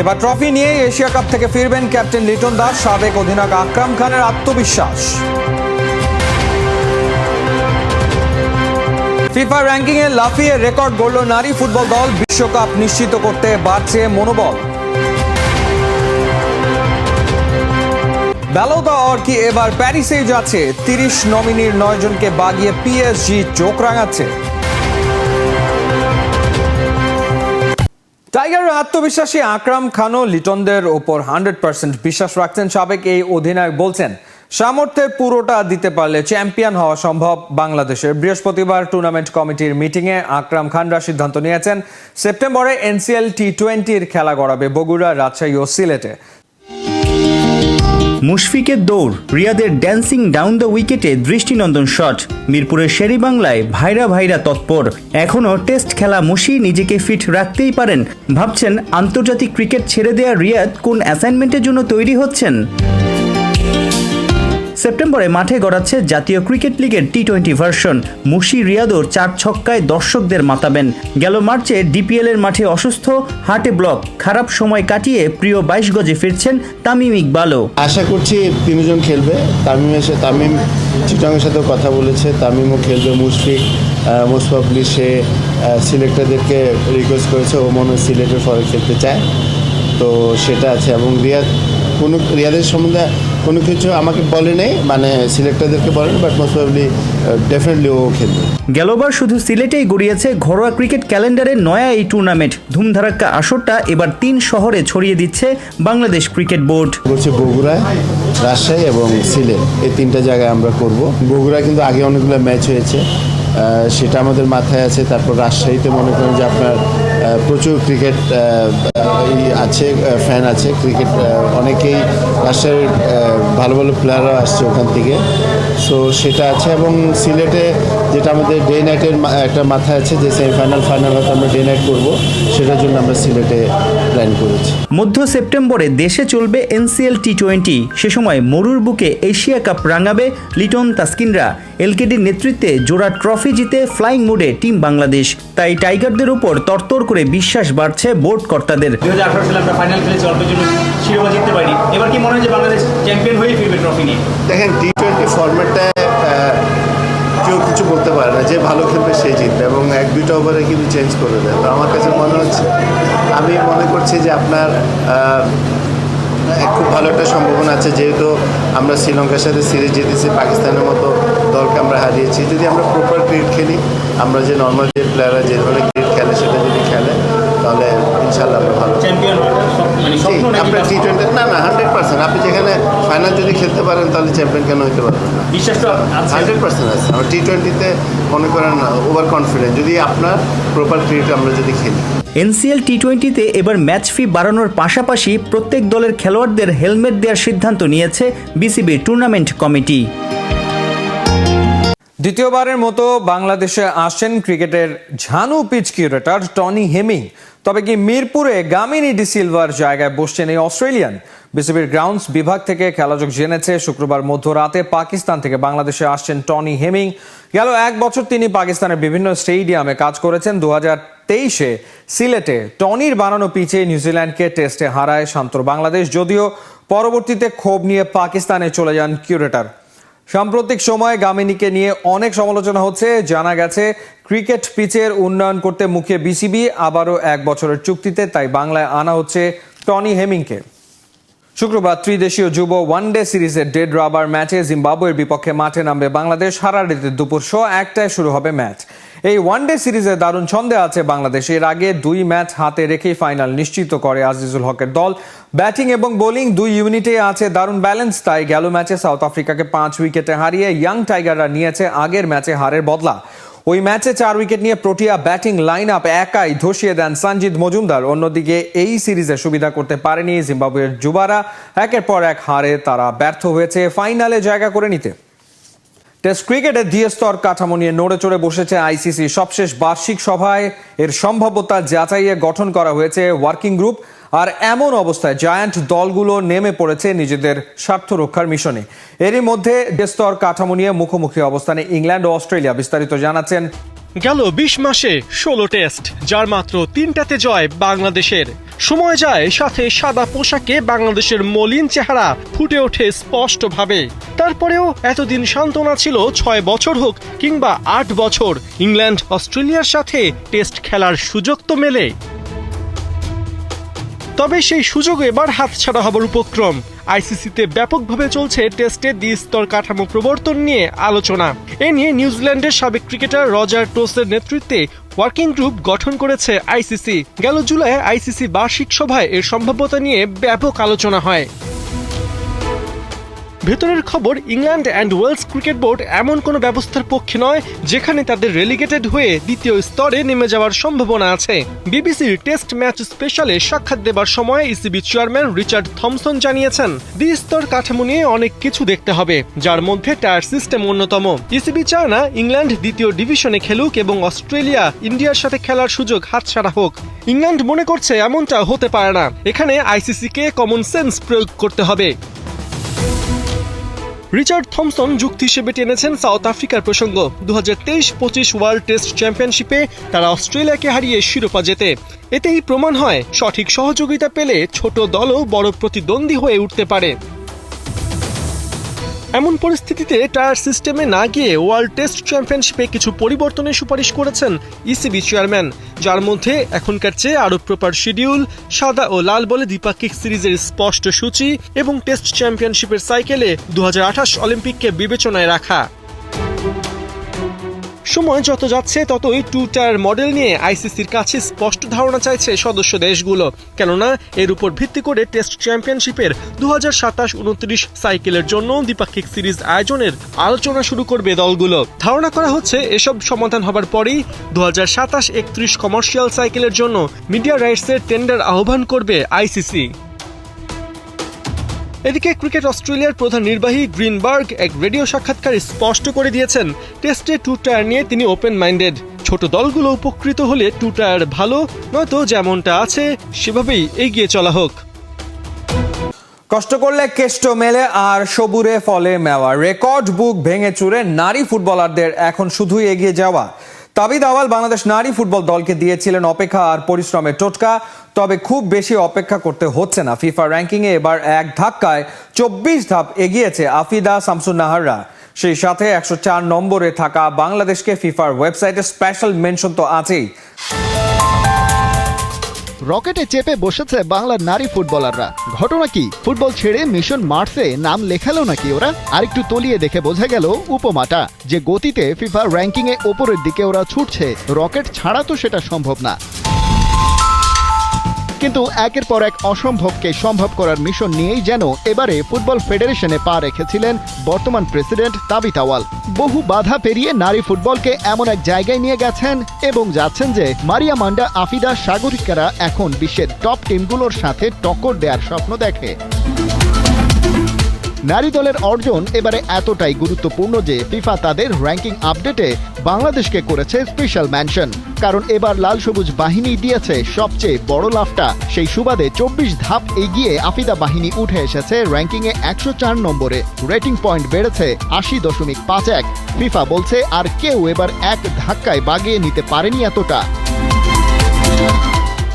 এবার ট্রফি নিয়ে Asia cup থেকে ফিরবেন ক্যাপ্টেন লিটন দাস, সাবেক অধিনায়ক আকরাম খানের আত্মবিশ্বাস। ফিফা র্যাঙ্কিং এ লাফিয়ে রেকর্ড গড়ল নারী ফুটবল দল, বিশ্বকাপ নিশ্চিত করতে বাড়ছে মনোবল। ব্যালোদা অর কি এবার প্যারিসেই যাচ্ছে? তিরিশ নমিনির নয় জনকে বাগিয়ে পিএসজি চোখ রাঙাচ্ছে। টাইগারের আত্মবিশ্বাসী আকরাম খানও লিটনদের ওপর হান্ড্রেড পার্সেন্ট বিশ্বাস রাখছেন সাবেক এই অধিনায়ক বলছেন সামর্থ্যের পুরোটা দিতে পারলে চ্যাম্পিয়ন হওয়া সম্ভব বাংলাদেশের। বৃহস্পতিবার টুর্নামেন্ট কমিটির মিটিংয়ে আকরাম খানরা সিদ্ধান্ত নিয়েছেন, সেপ্টেম্বরে এনসিএল টি টোয়েন্টির খেলা গড়াবে বগুড়া, রাজশাহী ও সিলেটে। মুশফিকের দৌড়, রিয়াদের ড্যান্সিং ডাউন দ্য উইকেটে দৃষ্টিনন্দন শট মিরপুরের শেরি বাংলায় ভাইরা ভাইরা তৎপর। এখনও টেস্ট খেলা মুশি নিজেকে ফিট রাখতেই পারেন। ভাবছেন আন্তর্জাতিক ক্রিকেট ছেড়ে দেয়া রিয়াদ কোন অ্যাসাইনমেন্টের জন্য তৈরি হচ্ছেন? সেপ্টেম্বরে মাঠে গড়াচ্ছে জাতীয় ক্রিকেট লিগের টি টোয়েন্টি ভার্সন। মুশি রিয়াদোর চার ছক্কায় দর্শকদের মাতাবেন। গেল মার্চে ডিপিএল এর মাঠে অসুস্থ, হার্টে ব্লক, খারাপ সময় কাটিয়ে প্রিয় বাইশ গজে ফিরছেন তামিম ইকবালও। আশা করছি তিনজন খেলবে। তামিম এসে তামিম চিটাংয়ের সাথেও কথা বলেছে। তামিমও খেলবে। মুশফিক মোস্টলি সে সিলেক্টরদেরকে রিকোয়েস্ট করেছে। ও মনে হয় সিলেটের ফরে খেলতে চায়। তো সেটা আছে। এবং রিয়াদ কোনো রিয়াদের সম্বন্ধে কোনো কিছু আমাকে বলে নেই মানে সিলেক্টরদেরকে বলেন বাট মোস্ট প্রবলি ডেফিনেটলি ও খেলবে। গেলবার শুধু সিলেটেই গড়িয়েছে ঘরোয়া ক্রিকেট ক্যালেন্ডারের নয়া এই টুর্নামেন্ট। ধুমধারাক্কা আসরটা এবার তিন শহরে ছড়িয়ে দিচ্ছে বাংলাদেশ ক্রিকেট বোর্ড। করছে বগুড়ায় রাজশাহী এবং সিলেট এই তিনটা জায়গায় আমরা করব। বগুড়া কিন্তু আগে অনেকগুলো ম্যাচ হয়েছে সেটা আমাদের মাথায় আছে তারপর রাজশাহীতে মনে করেন যে আপনার প্রচুর ক্রিকেট আছে ফ্যান আছে ক্রিকেট অনেকেই রাজশাহীর ভালো ভালো প্লেয়াররা আসছে ওখান থেকে। সো সেটা আছে এবং সিলেটে যেটা আমাদের ডে নাইটের একটা মাথায় আছে যে সেমিফাইনাল ফাইনাল হয়তো আমরা ডে নাইট করব, সেটার জন্য আমরা সিলেটে প্ল্যান করেছি। মধ্য সেপ্টেম্বরে দেশে চলবে এনসিএল টি টোয়েন্টি সে সময় মরুর বুকে এশিয়া কাপ রাঙাবে লিটন তাসকিনরা। এলকেডির নেতৃত্বে জোড়া ট্রফি জিতে ফ্লাইং মোডে টিম বাংলাদেশ। তাই টাইগারদের উপর তরতর করে বিশ্বাস বাড়ছে বোর্ড কর্তাদের। দুই হাজার আঠারো সালে আমরা ফাইনাল খেলেছি অল্পের জন্য শিরোপা জিততে পারিনি। এবার কি মনে হয় যে বাংলাদেশ চ্যাম্পিয়ন হয়ে ফিরবে ট্রফি নিয়ে? দেখেন টি টোয়েন্টি ফর্মেটটা কেউ কিছু বলতে পারে না যে ভালো খেলবে সে জিতবে এবং এক দুইটা ওভারে কিন্তু চেঞ্জ করে দেয় তো আমার কাছে মনে হচ্ছে আমি মনে করছি যে আপনার খুব ভালো একটা সম্ভাবনা আছে যেহেতু আমরা শ্রীলঙ্কার সাথে সিরিজ জিতেছি পাকিস্তানের মতো দলকে আমরা হারিয়েছি। যদি আমরা প্রপার ক্রিকেট খেলি আমরা যে নর্মাল যে প্লেয়াররা যে ধরনের খেলে সেটা যদি খেলে তাহলে ইনশাল্লাহ আমরা ভালো। চ্যাম্পিয়ন মানে আপনার টি টোয়েন্টি না না হান্ড্রেড পার্সেন্ট আপনি যেখানে ফাইনাল যদি খেলতে পারেন তাহলে চ্যাম্পিয়ন কেন হতে পারবেন না? হান্ড্রেড পার্সেন্ট আছে। আমরা টি টোয়েন্টিতে মনে করেন ওভার কনফিডেন্ট যদি আপনার প্রপার ক্রিকেট আমরা যদি খেলি। এনসিএল টি টোয়েন্টিতে এবার ম্যাচ ফি বাড়ানোর পাশাপাশি প্রত্যেক দলের খেলোয়াড়দের হেলমেট দেওয়ার সিদ্ধান্ত নিয়েছে বিসিবি টুর্নামেন্ট কমিটি দ্বিতীয়বারের মতো বাংলাদেশে আসেন ক্রিকেটের ঝানু পিচ কিউরেটার টনি হেমিং। তবে কি মিরপুরে গামিনী ডি সিলভার জায়গায় বসছেন এই অস্ট্রেলিয়ান? বিসিবির গ্রাউন্ডস বিভাগ থেকে খেলাযোগ জেনেছে, শুক্রবার মধ্যরাতে পাকিস্তান থেকে বাংলাদেশে আসছেন টনি হেমিং। গেল এক বছর তিনি পাকিস্তানের বিভিন্ন স্টেডিয়ামে কাজ করেছেন। দু তেইশে সিলেটে টনির বানানো পিচে নিউজিল্যান্ডকে টেস্টে হারায় শান্তর বাংলাদেশ। যদিও পরবর্তীতে ক্ষোভ নিয়ে পাকিস্তানে চলে যান কিউরেটার। সাম্প্রতিক সময়ে গামিনীকে নিয়ে অনেক সমালোচনা হচ্ছে। জানা গেছে, ক্রিকেট পিচের উন্নয়ন করতে মুখে বিসিবি, আবারও এক বছরের চুক্তিতে, তাই বাংলায় আনা হচ্ছে টনি হেমিংকে। শুক্রবার ত্রিদেশীয় যুব ওয়ানডে সিরিজের ডেড রাবার ম্যাচে জিম্বাবুয়ের বিপক্ষে মাঠে নামবে বাংলাদেশ। হারারিতে দুপুর শো একটায় শুরু হবে ম্যাচ। এই ওয়ানডে সিরিজে দারুণ ছন্দে আছে বাংলাদেশ। এর আগে দুই ম্যাচ হাতে রেখেই ফাইনাল নিশ্চিত করে আজিজুল হকের দল। ব্যাটিং এবং বোলিং দুই ইউনিটে আছে দারুণ ব্যালেন্স তাই গেল ম্যাচে সাউথ আফ্রিকাকে পাঁচ উইকেটে হারিয়ে ইয়াং টাইগাররা নিয়েছে আগের ম্যাচে হারের বদলা। ওই ম্যাচে চার উইকেট নিয়ে প্রোটিয়া ব্যাটিং লাইন আপ একাই ধসিয়ে দেন সঞ্জিত মজুমদার। অন্যদিকে এই সিরিজে সুবিধা করতে পারেনি জিম্বাবুয়ের যুবারা। একের পর এক হারে তারা ব্যর্থ হয়েছে। ফাইনালে জায়গা করে নিতে। টেস্ট ক্রিকেটে দ্বিতীয় স্তর কাঠামো নিয়ে নড়ে চড়ে বসেছে আইসিসি। সবশেষ বার্ষিক সভায় এর সম্ভাব্যতা যাচাইয়ে গঠন করা হয়েছে ওয়ার্কিং গ্রুপ। আর এমন অবস্থায় জায়ান্ট দলগুলো নেমে পড়েছে নিজেদের স্বার্থ রক্ষার মিশনে। এরই মধ্যে স্তর কাঠামো নিয়ে মুখোমুখি অবস্থানে ইংল্যান্ড ও অস্ট্রেলিয়া বিস্তারিত জানাচ্ছেন গেল বিশ মাসে ষোলো টেস্ট, যার মাত্র তিনটাতে জয় বাংলাদেশের। সময় যায় সাথে সাদা পোশাকে বাংলাদেশের মলিন চেহারা ফুটে ওঠে স্পষ্টভাবে। তারপরেও এতদিন সান্ত্বনা ছিল ছয় বছর হোক কিংবা আট বছর ইংল্যান্ড অস্ট্রেলিয়ার সাথে টেস্ট খেলার সুযোগ তো মেলে। তবে সেই সুযোগ এবার হাতছাড়া হবার উপক্রম। আইসিসিতে ব্যাপকভাবে চলছে টেস্টে দ্বিস্তর কাঠামো প্রবর্তন নিয়ে আলোচনা। এ নিয়ে নিউজিল্যান্ডের সাবেক ক্রিকেটার রজার টোসের নেতৃত্বে ওয়ার্কিং গ্রুপ গঠন করেছে আইসিসি। গেল জুলাই আইসিসি বার্ষিক সভায় এর সম্ভাব্যতা নিয়ে ব্যাপক আলোচনা হয়। ভেতরের খবর, England and Wales cricket board এমন কোনো ব্যবস্থার পক্ষে নয় যেখানে তাদের রেলিগেটেড হয়ে দ্বিতীয় স্তরে নেমে যাওয়ার সম্ভাবনা আছে। বিবিসির টেস্ট ম্যাচ স্পেশালে সাক্ষাৎ দেবার সময় ইসিবি চেয়ারম্যান রিচার্ড থমসন জানিয়েছেন দ্বিস্তর কাঠামো নিয়ে অনেক কিছু দেখতে হবে, যার মধ্যে টায়ার সিস্টেম অন্যতম। ইসিবি চায় না ইংল্যান্ড দ্বিতীয় ডিভিশনে খেলুক এবং অস্ট্রেলিয়া, ইন্ডিয়ার সাথে খেলার সুযোগ হাতছাড়া হোক। ইংল্যান্ড মনে করছে এমনটা হতে পারে না। এখানে আইসিসিকে কমন সেন্স প্রয়োগ করতে হবে। রিচার্ড থমসন যুক্তি হিসেবে টেনেছেন সাউথ আফ্রিকার প্রসঙ্গ। দু হাজার তেইশ পঁচিশ ওয়ার্ল্ড টেস্ট চ্যাম্পিয়নশিপে তারা অস্ট্রেলিয়াকে হারিয়ে শিরোপা জেতে। এতেই প্রমাণ হয়, সঠিক সহযোগিতা পেলে ছোট দলও বড় প্রতিদ্বন্দ্বী হয়ে উঠতে পারে। এমন পরিস্থিতিতে টায়ার সিস্টেমে না গিয়ে ওয়ার্ল্ড টেস্ট চ্যাম্পিয়নশিপে কিছু পরিবর্তনের সুপারিশ করেছেন ইসিবি চেয়ারম্যান, যার মধ্যে এখনকার চেয়ে আরও প্রপার শিডিউল, সাদা ও লাল বলে দ্বিপাক্ষিক সিরিজের স্পষ্ট সূচি এবং টেস্ট চ্যাম্পিয়নশিপের সাইকেলে দু হাজার আঠাশ অলিম্পিককে বিবেচনায় রাখা। সময় যত যাচ্ছে, ততই টু টায়ার মডেল নিয়ে আইসিসির কাছে স্পষ্ট ধারণা চাইছে সদস্য দেশগুলো। কেননা, এর উপর ভিত্তি করে টেস্ট চ্যাম্পিয়নশিপের দু হাজার সাতাশ উনত্রিশ সাইকেলের জন্য দ্বিপাক্ষিক সিরিজ আয়োজনের আলোচনা শুরু করবে দলগুলো। ধারণা করা হচ্ছে, এসব সমাধান হবার পরেই দু হাজার সাতাশ একত্রিশ কমার্শিয়াল সাইকেলের জন্য মিডিয়া রাইটসের টেন্ডার আহ্বান করবে আইসিসি। এদিকে ক্রিকেট অস্ট্রেলিয়ার প্রধান নির্বাহী গ্রিনবার্গ এক রেডিও সাক্ষাৎকারে স্পষ্ট করে দিয়েছেন, টেস্টে টু টায়ার নিয়ে তিনি ওপেন মাইন্ডেড ছোট দলগুলো উপকৃত হলে টু টায়ার ভালো, নয়তো যেমনটা আছে সেভাবেই এগিয়ে চলা হোক। কষ্ট করলে কেষ্ট মেলে আর সবুরে ফলে মেওয়া। রেকর্ড বুক ভেঙে চুরে নারী ফুটবলারদের এখন শুধুই এগিয়ে যাওয়া। তাবিদ আওয়াল বাংলাদেশ নারী ফুটবল দলকে দিয়েছিলেন অপেক্ষা আর পরিশ্রমের টোটকা। তবে খুব বেশি অপেক্ষা করতে হচ্ছে না। ফিফা র্যাঙ্কিংয়ে এবার এক ধাক্কায় চব্বিশ ধাপ এগিয়েছে আফিদা শামসুন নাহাররা সেই সাথে একশো চার নম্বরে থাকা বাংলাদেশকে ফিফার ওয়েবসাইটে স্পেশাল মেনশন তো আছেই। রকেটে চেপে বসেছে বাংলার নারী ফুটবলাররা। ঘটনা কি? ফুটবল ছেড়ে মিশন মার্সে নাম লেখালো নাকি ওরা? আরেকটু তলিয়ে দেখে বোঝা গেল উপমাটা, যে গতিতে ফিফা র্যাঙ্কিং এ ওপরের দিকে ওরা ছুটছে। রকেট ছাড়া তো সেটা সম্ভব না। কিন্তু একের পর এক অসম্ভবকে সম্ভব করার মিশন নিয়েই যেন এবারে ফুটবল ফেডারেশনে পা রেখেছিলেন বর্তমান প্রেসিডেন্ট তাবিত আওয়াল। বহু বাধা পেরিয়ে নারী ফুটবলকে এমন এক জায়গায় নিয়ে গেছেন এবং যাচ্ছেন যে মারিয়া মান্ডা, আফিদা, সাগরিকারা এখন বিশ্বের টপ টিমগুলোর সাথে টক্কর দেওয়ার স্বপ্ন দেখে। নারী দলের অর্জন এবারে এতটাই গুরুত্বপূর্ণ যে ফিফা তাদের র্যাঙ্কিং আপডেটে বাংলাদেশকে করেছে স্পেশাল মেনশন কারণ এবার লাল সবুজ বাহিনী দিয়েছে সবচেয়ে বড় লাভটা সেই সুবাদে চব্বিশ ধাপ এগিয়ে আফিদা বাহিনী উঠে এসেছে র্যাঙ্কিংয়ে একশো চার নম্বরে। রেটিং পয়েন্ট বেড়েছে আশি দশমিক পাঁচ এক। ফিফা বলছে, আর কেউ এবার এক ধাক্কায় বাগিয়ে নিতে পারেনি এতটা।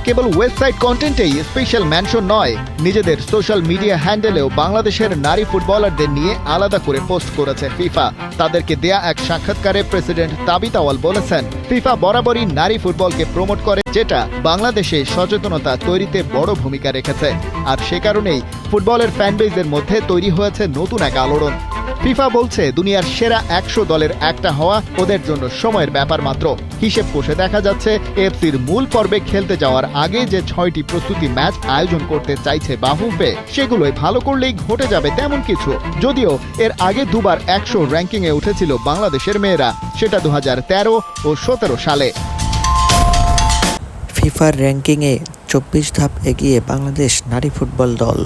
কেবল ওয়েবসাইট কন্টেন্টেই স্পেশাল মেনশন নয়। নিজেদের সোশ্যাল মিডিয়া হ্যান্ডেলেও বাংলাদেশের নারী ফুটবলারদের নিয়ে আলাদা করে পোস্ট করেছে ফিফা তাদেরকে দেয়া এক সাক্ষাৎকারে প্রেসিডেন্ট তাবিত আওয়াল বলেছেন ফিফা বরাবরই নারী ফুটবলকে প্রমোট করে, যেটা বাংলাদেশে সচেতনতা তৈরিতে বড় ভূমিকা রেখেছে। আর সে কারণেই ফুটবলের ফ্যানবেজের মধ্যে তৈরি হয়েছে নতুন এক আলোড়ন। ফিফা বলছে, দুনিয়ার সেরা একশো দলের একটা হওয়া ওদের জন্য সময়ের ব্যাপার মাত্র। হিসেব কষে দেখা যাচ্ছে, এফসির মূল পর্বে খেলতে যাওয়ার আগে যে ছয়টি প্রস্তুতি ম্যাচ আয়োজন করতে চাইছে বাহুফে সেগুলোই ভালো করলেই ঘটে যাবে তেমন কিছু। যদিও এর আগে দুবার একশো র্যাঙ্কিংয়ে উঠেছিল বাংলাদেশের মেয়েরা, সেটা দু হাজার তেরো ও সতেরো সালে। ফিফার র্যাঙ্কিংয়ে চব্বিশ ধাপ এগিয়ে বাংলাদেশ নারী ফুটবল দল।